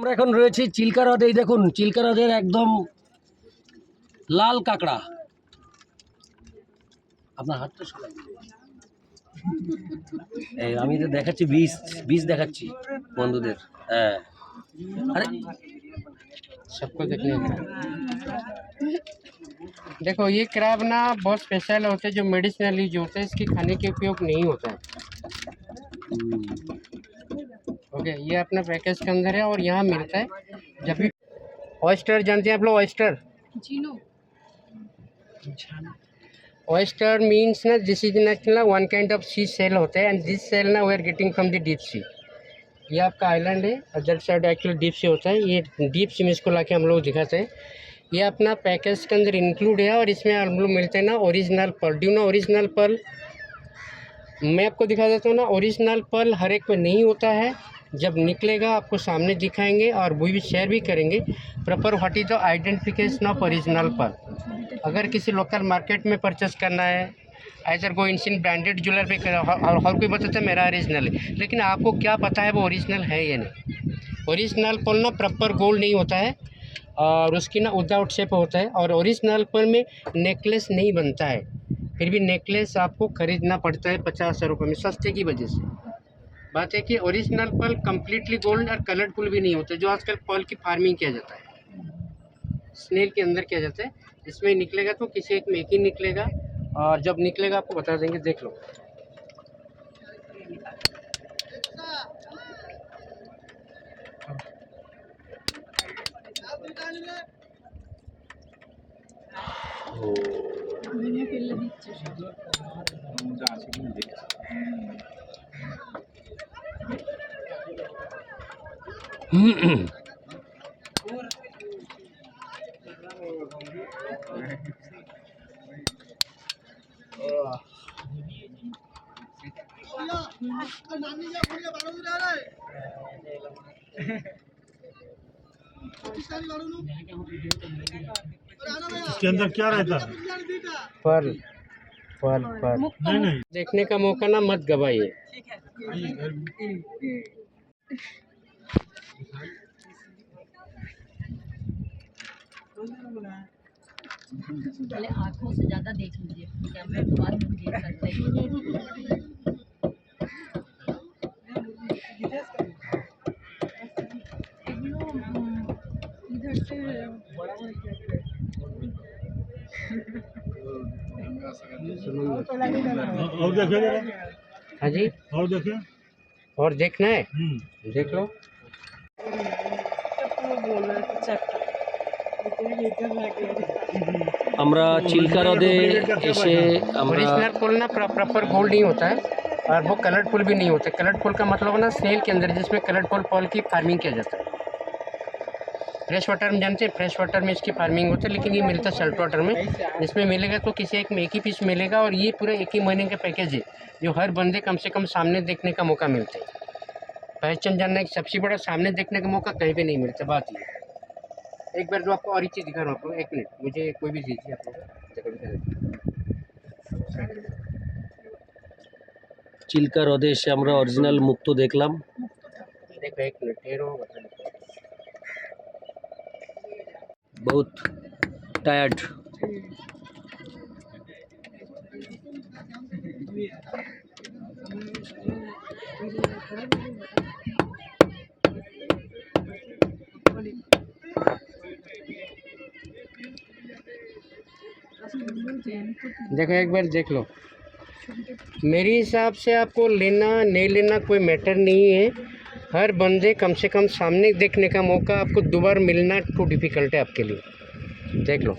আমরা এখন রয়েছি চিল্কা হ্রদে এই দেখুন চিল্কা হ্রদের একদম লাল কাঁকড়া আপনার হাতটা সরান। এই আমি তো দেখাচ্ছি বীজ বীজ দেখাচ্ছি বন্ধুদের হ্যাঁ আরে सबको देखने का देखो ये क्रैब ना बहुत स्पेशल होते हैं जो मेडिसिनल यूज होते हैं इसकी खाने के उपयोग नहीं होता है হুম, ओके ये अपना पैकेज के अंदर है और यहाँ मिलता है। जब भी ऑयस्टर जानते हैं आप लोग oyster oyster means na this is na one kind of sea shell होता है and this shell ना we are getting from the deep sea. ये आपका आइलैंड है other side actually deep sea होता है ये डीप सी में इसको लाके हम लोग दिखाते हैं। ये अपना पैकेज के अंदर इंक्लूड है और इसमें हम लोग मिलते हैं ना ओरिजिनल पर्ल ड्यू ना ओरिजिनल पर्ल मैं आपको दिखा देता हूँ ना ओरिजिनल पर्ल हर एक में नहीं होता है। जब निकलेगा आपको सामने दिखाएँगे और वो भी शेयर भी करेंगे। Proper what is the identification of original पर अगर किसी लोकल मार्केट में परचेस करना है ऐसर कोई इंसिन ब्रांडेड ज्वेलर पे और, हर कोई बताता है मेरा ओरिजिनल है। लेकिन आपको क्या पता है वो ओरिजिनल है या नहीं? ओरिजिनल पर ना प्रॉपर गोल्ड नहीं होता है और उसकी ना विदाउट शेप होता है और ओरिजिनल पर में नेकलेस नहीं बनता है। फिर भी नेकलेस आपको खरीदना पड़ता है पचास हज़ार रुपये में सस्ते की वजह से। बात है कि ओरिजिनल पर्ल कम्प्लीटली गोल्ड और कलर्ड पुल भी नहीं होते जो आजकल पर्ल की फ़ार्मिंग किया जाता है। स्नेल के अंदर किया जाता है इसमें निकलेगा तो किसी एक में एक ही निकलेगा और जब निकलेगा आपको बता देंगे देख लो। इसके अंदर क्या रहता है? पर्ल पर्ल पर्ल नहीं नहीं। देखने का मौका ना मत गवाइए। पहले आँखों से ज़्यादा देख लीजिए कैमरे के बाद नहीं देख सकते से और देखे हाँ जी। और देखे और देखना है? हम्म। देख लो। আমরা চিল্কা হ্রদে এসে আমরা ओरिजिनल पुल ना प्रॉपर गोल्ड नहीं होता है और वो कलर्ड पुल भी नहीं होता कलर्ड पुल का मतलब है ना स्नेल के अंदर जिसमें कलर्ड पुल पॉल की फार्मिंग किया जाता है फ्रेश वाटर में जानते हैं फ्रेश वाटर में इसकी फार्मिंग होती है लेकिन ये मिलता है सल्ट वाटर में इसमें मिलेगा तो किसी एक में एक ही पीस मिलेगा और ये पूरा एक ही महीने का पैकेज है जो हर बंदे कम से कम सामने देखने का मौका मिलता है पहचान जानना एक सबसे बड़ा सामने देखने का मौका कहीं भी नहीं मिलता बात ये है। एक बार जो आपको और ही चीज़ दिखा रहा हूँ आपको एक मिनट मुझे कोई भी दीजिए आप लोग देखो, दिखा देते। চিল্কা হ্রদে এসে আমরা অরিজিনাল মুক্ত দেখলাম देखो एक मिनट ठहरो देखो एक बार देख लो। मेरे हिसाब से आपको लेना नहीं लेना कोई मैटर नहीं है। हर बंदे कम से कम सामने देखने का मौका आपको दोबारा मिलना टू डिफ़िकल्ट है आपके लिए। देख लो।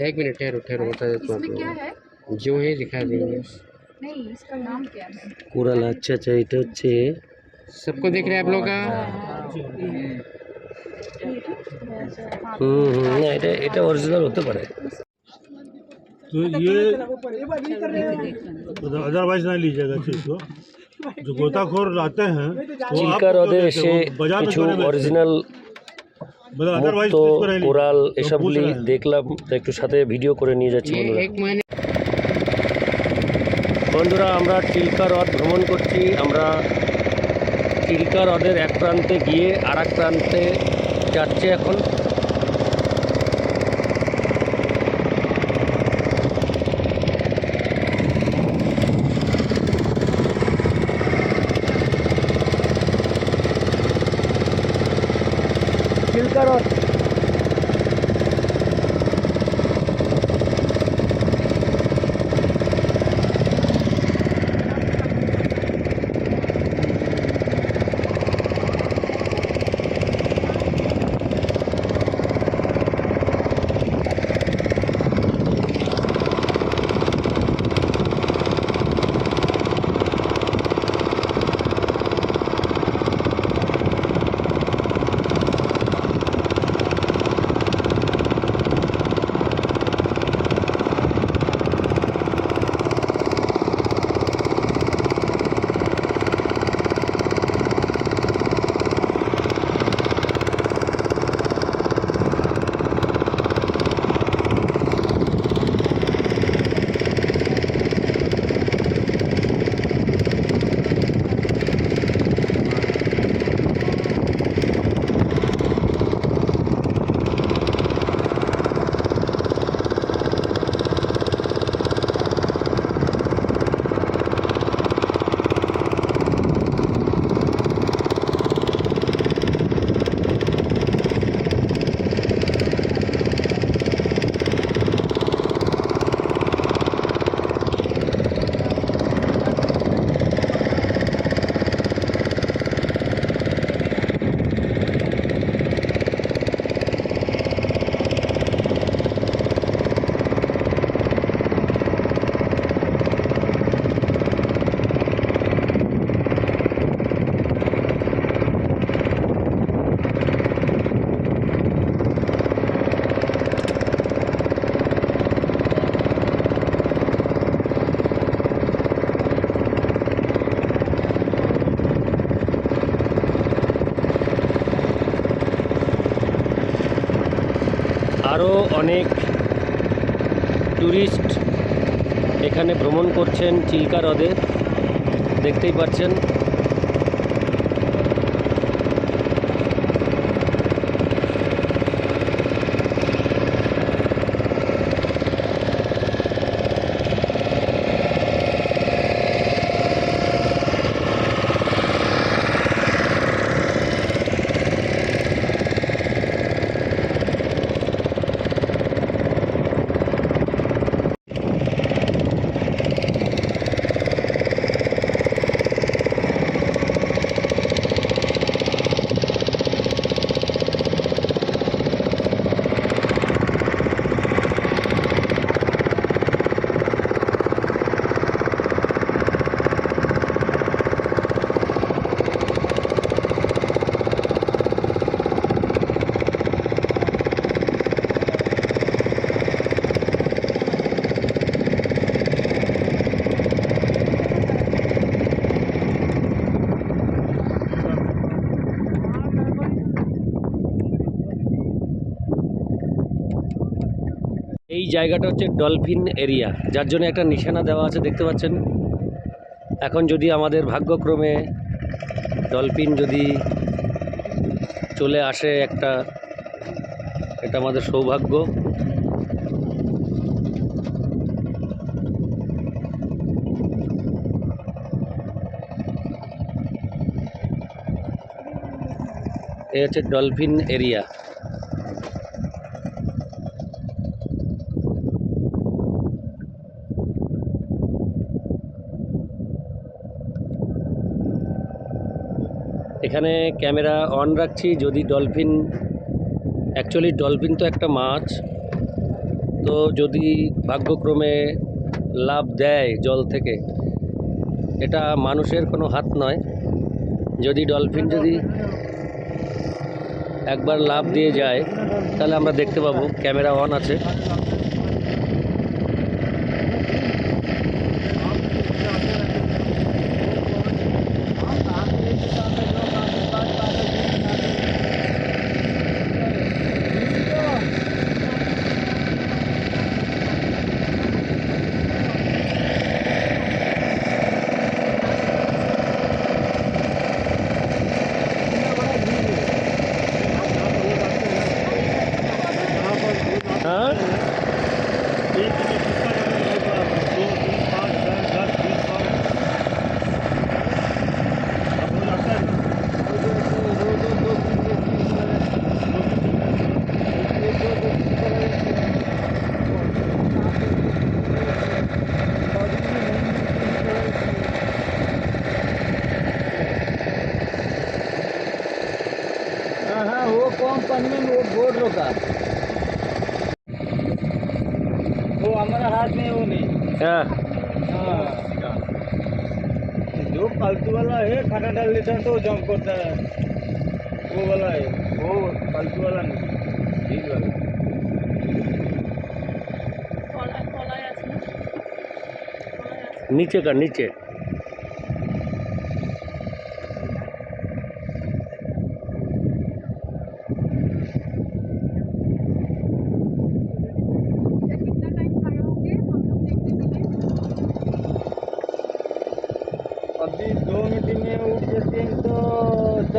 एक मिनट ठहरो ठहरो बता देता हूँ। है? जो है दिखा देंगे। नहीं इसका नाम क्या है কোরাল আচ্ছা আচ্ছা এটা হচ্ছে सबको दिख रहा है आप लोग का হুম হুম না এটা এটা অরিজিনাল হতে পারে तो ये अदरवाइज नहीं लीजिएगा चीज को जो गोताखोर लाते हैं वो চিল্কা आपको হ্রদে देते এসে हैं, वो बाजार में কিছু थोड़े बेचते हैं। অরিজিনাল मतलब अदरवाइज মুক্ত चीज को नहीं কোরাল लीजिए। तो पूछ এসবগুলি रहे हैं। দেখলাম তো একটু সাথে ভিডিও করে নিয়ে যাচ্ছি ये বন্ধুরা एक महीने বন্ধুরা, আমরা চিল্কা হ্রদ ভ্রমণ করছি। আমরা চিল্কা হ্রদের এক প্রান্তে গিয়ে আর প্রান্তে যাচ্ছে এখন। আরও অনেক ট্যুরিস্ট এখানে ভ্রমণ করছেন চিল্কা হ্রদে। দেখতেই পাচ্ছেন। জায়গাটা হচ্ছে ডলফিন এরিয়া, যার জন্য একটা নিশানা দেওয়া আছে, দেখতে পাচ্ছেন? এখন যদি আমাদের ভাগ্যক্রমে ডলফিন যদি চলে আসে একটা, এটা আমাদের সৌভাগ্য। এই হচ্ছে ডলফিন এরিয়া। এখানে ক্যামেরা অন রাখছি, যদি ডলফিন অ্যাকচুয়ালি ডলফিন তো একটা মাছ। তো যদি ভাগ্যক্রমে লাভ দেয় জল থেকে, এটা মানুষের কোনো হাত নয়। যদি ডলফিন যদি একবার লাভ দিয়ে যায়, তাহলে আমরা দেখতে পাবো, ক্যামেরা অন আছে। पानी में वो बोर्ड रोका वो हमारा हाथ में वो नहीं हाँ जो फालतू वाला है खाना डाल लेता है तो जंप करता है वो वाला है वो फालतू वाला नहीं ठीक वाला नीचे का नीचे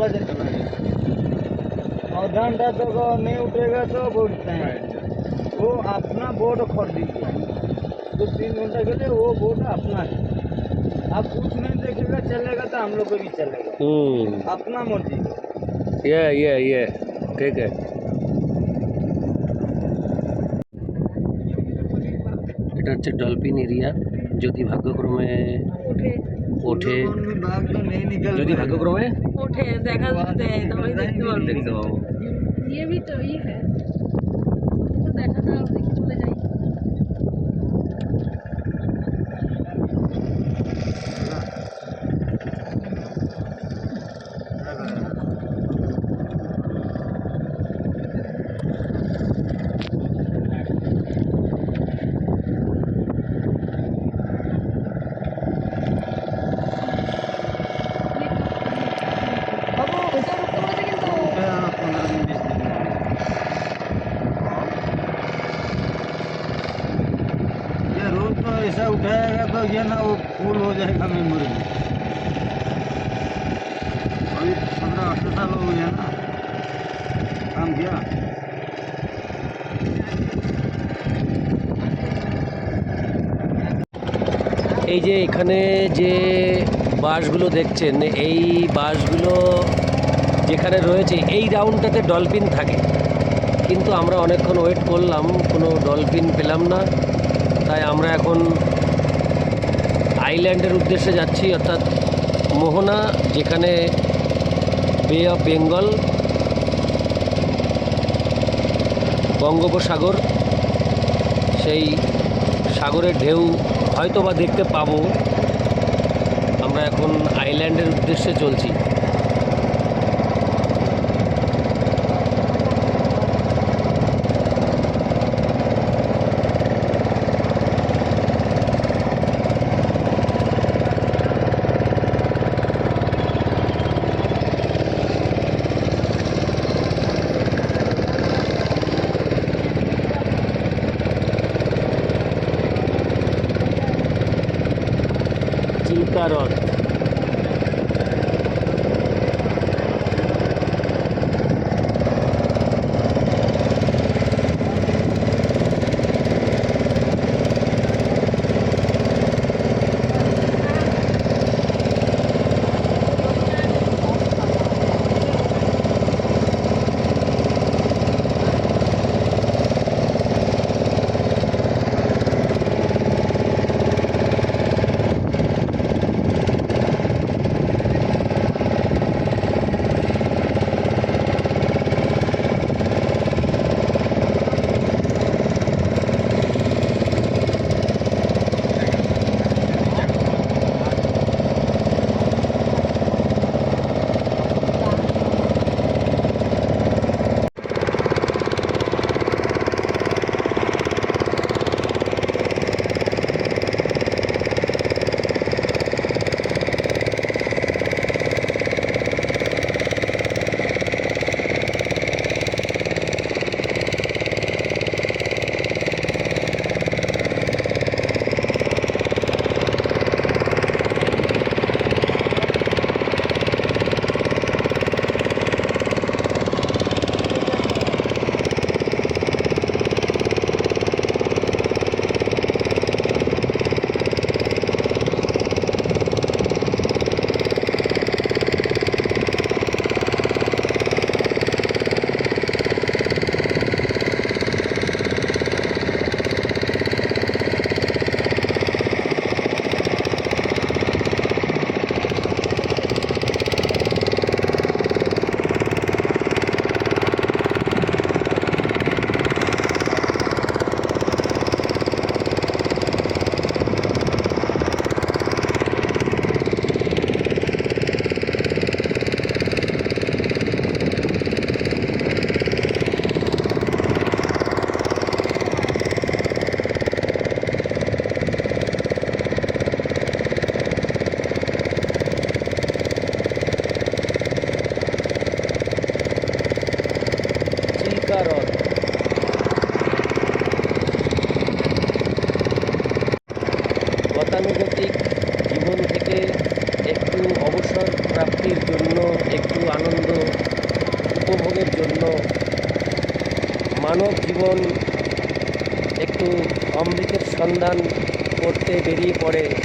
चला जाता है आधा घंटा तक नहीं उठेगा तो बहुत टाइम है वो अपना बोर्ड खरीदिए तो तीन घंटा के लिए वो बोर्ड अपना है आप कुछ नहीं देखेगा चलेगा तो हम लोग को भी चलेगा হুম अपना मर्जी ইয়ে ইয়ে ইয়ে ঠিক আছে এটা হচ্ছে ডলফিন এরিয়া যদি ভাগ্যক্রমে ওঠে ওঠে भाग तो नहीं निकल যদি ভাগ্যক্রমে ওঠে দেখা দেয় তাহলে দেখতে পারবে দেখতে পাবো ये भी तो ये है तो দেখা যাও যে এখানে যে বাসগুলো দেখছেন, এই বাসগুলো যেখানে রয়েছে, এই রাউন্ডটাতে ডলফিন থাকে। কিন্তু আমরা অনেকক্ষণ ওয়েট করলাম, কোনো ডলফিন পেলাম না। তাই আমরা এখন আইল্যান্ডের উদ্দেশ্যে যাচ্ছি, অর্থাৎ মোহনা, যেখানে বে অফ বেঙ্গল বঙ্গোপসাগর, সেই সাগরের ঢেউ হয়তো বা দেখতে পাবো। আমরা এখন আইল্যান্ডের উদ্দেশ্যে চলছি। e o carota. হ্রদ গতানুগতিক জীবন থেকে একটু অবসর প্রাপ্তির জন্য, একটু আনন্দ উপভোগের জন্য মানব জীবন একটু অমৃতের সন্ধান করতে বেরিয়ে পড়ে।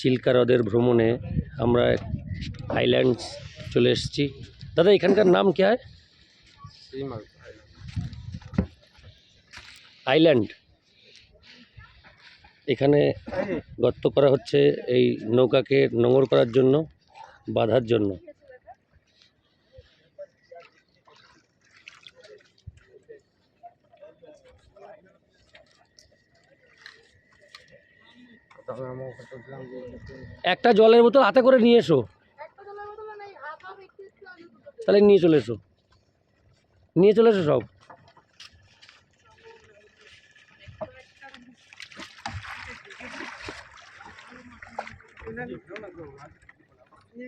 চিল্কা হ্রদের ভ্রমণে আমরা আইল্যান্ডস চলে এসেছি। দাদা এখানকার নাম কি হয়? আইল্যান্ড এখানে গর্ত করা হচ্ছে এই নৌকাকে নোঙর করার জন্য বাঁধার জন্য। একটা জলের বোতল হাতে করে নিয়ে এসো তাহলে নিয়ে চলে এসো নিয়ে চলে এসো সব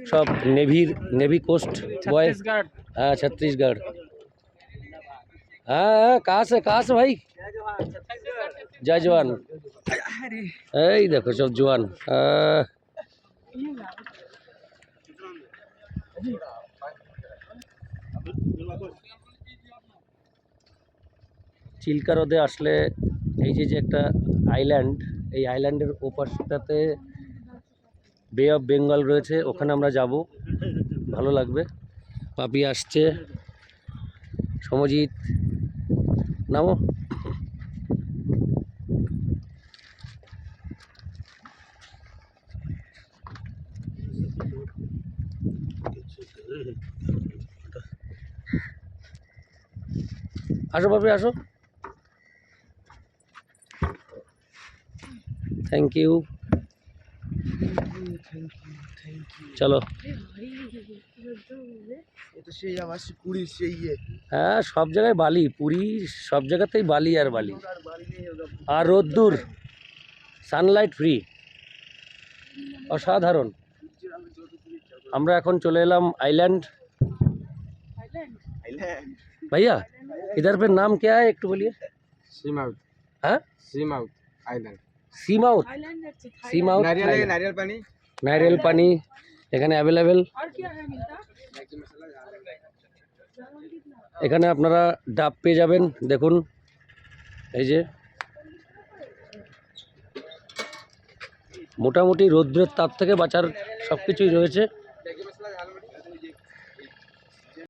সব नेवी नेवी कोस्ट बॉय हाँ छत्तीसगढ़ हाँ हाँ कहाँ से कहाँ से भाई জয় জওয়ান। এই দেখো সব জোয়ান চিল্কা হ্রদে আসলে এই যে যে একটা আইল্যান্ড এই আইল্যান্ডের ওপাশটাতে বে অফ বেঙ্গল রয়েছে, ওখানে আমরা যাব। ভালো লাগবে। পাপি আসছে। সমজিৎ, নামো। আসো বাপি আসো। থ্যাংক ইউ চলো। হ্যাঁ সব জায়গায় বালি পুরী সব জায়গাতেই বালি আর বালি। আর রোদ্দুর সানলাইট ফ্রি অসাধারণ। আমরা এখন চলে এলাম আইল্যান্ড ভাইয়া इधर पे नाम क्या है एक तो बोलिए सी माउथ हाँ sea mouth island sea mouth sea mouth नारियल है नारियल पानी নারিয়েল পানি এখানে অ্যাভেলেবেল এখানে আপনারা ডাব পেয়ে যাবেন দেখুন এই যে মোটামুটি রৌদ্রের তাপ থেকে বাঁচার সব কিছুই রয়েছে